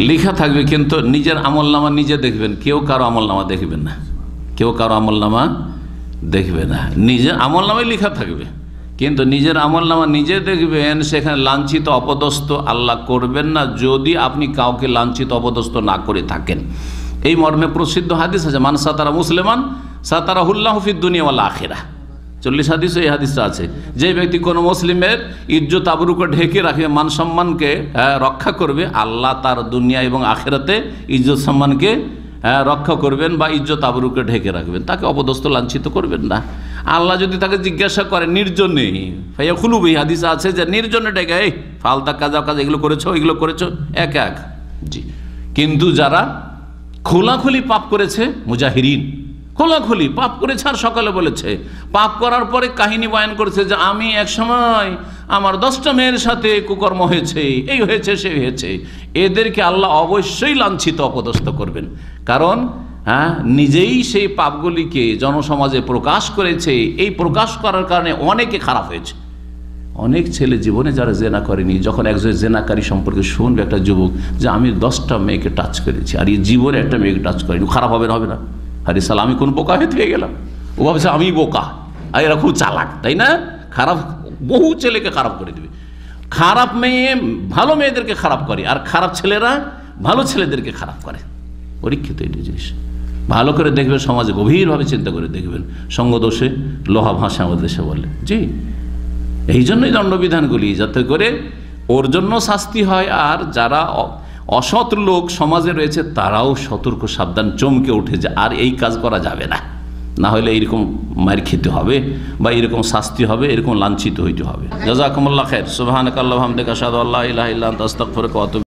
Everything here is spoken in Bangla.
লেখা থাকবে কিন্তু নিজের আমল নামা নিজে দেখবেন। কেউ কারও আমল নামা দেখবেন না। কেউ কারও আমল নামা দেখবে না। নিজের আমল নামায় লেখা থাকবে। কিন্তু নিজের আমল নামা নিজে দেখবেন, সেখানে লাঞ্ছিত, অপদস্থ আল্লাহ করবেন না, যদি আপনি কাউকে লাঞ্ছিত, অপদস্থ না করে থাকেন। এই মর্মে প্রসিদ্ধ হাদিস আছে, মান সাতারা মুসলিমান সাতারা হুল্লাহ দুনিয়াওয়ালা আখেরা চল্লিশ হাদিস এই হাদিসটা আছে যে ব্যক্তি কোনো মুসলিমের ইজ্জত আবরুকে ঢেকে রাখবে মান সম্মানকে আহ, রক্ষা করবে আল্লাহ তার দুনিয়া এবং আখেরাতে ইজ্জত সম্মানকে আহ, রক্ষা করবেন বা ইজ্জত আবরুকে ঢেকে রাখবেন। তাকে অপদস্থ লাঞ্ছিত করবেন না। আল্লাহ যদি তাকে জিজ্ঞাসা করে নির্জনে ভাইয়া খুলুব এই হাদিস আছে যে নির্জনে ডেকে এই ফালতা কাজা কাজ এগুলো করেছ এগুলো করেছ? এক এক। জি। কিন্তু যারা খোলাখুলি পাপ করেছে মুজাহিরিন খোলাখুলি, পাপ করেছে আর সকালে বলেছে। পাপ করার পরে কাহিনী বয়ান করেছে যে, আমি এক সময় আমার দশটা মেয়ের সাথে কুকর্ম হয়েছে, এই হয়েছে সেই হয়েছে। এদেরকে আল্লাহ অবশ্যই লাঞ্ছিত, অপদস্থ করবেন। কারণ হ্যাঁ নিজেই সেই পাপগুলিকে জনসমাজে প্রকাশ করেছে। এই প্রকাশ করার কারণে অনেকে খারাপ হয়েছে। অনেক ছেলে জীবনে যারা জেনা করেনি, যখন একজন জেনাকারী সম্পর্কে শুনবে একটা যুবক যে, আমি দশটা মেয়েকে টাচ করেছি, আর এই জীবনে একটা মেয়েকে টাচ করিনি, খারাপ হবে না হবে না। আরে সাল আমি কোন বোকা হয়ে গেলাম? ও ভাবছে, আমি বোকা। আর এরা খুব চালাক, তাই না? খারাপ, বহু ছেলেকে খারাপ করে দেবে। খারাপ মেয়ে ভালো মেয়েদেরকে খারাপ করে, আর খারাপ ছেলেরা ভালো ছেলেদেরকে খারাপ করে। পরীক্ষিত এটা জিনিস। ভালো করে দেখবেন সমাজে গভীরভাবে চিন্তা করে দেখবেন। সঙ্গদোষে লোহা ভাষা আমাদের দেশে বলে। জি। এই জন্যই দণ্ডবিধানগুলি যাতে করে ওর জন্য শাস্তি হয়, আর যারা অসৎ লোক সমাজে রয়েছে, তারাও সতর্ক, সাবধান, চমকে উঠে যে আর এই কাজ করা যাবে না। না হলে এরকম মার খেতে হবে, বা এরকম শাস্তি হবে, এরকম লাঞ্ছিত হইতে হবে। জাজাকুমুল্লাহ খের সুবাহ আল্লাহ ওয়া আতুবু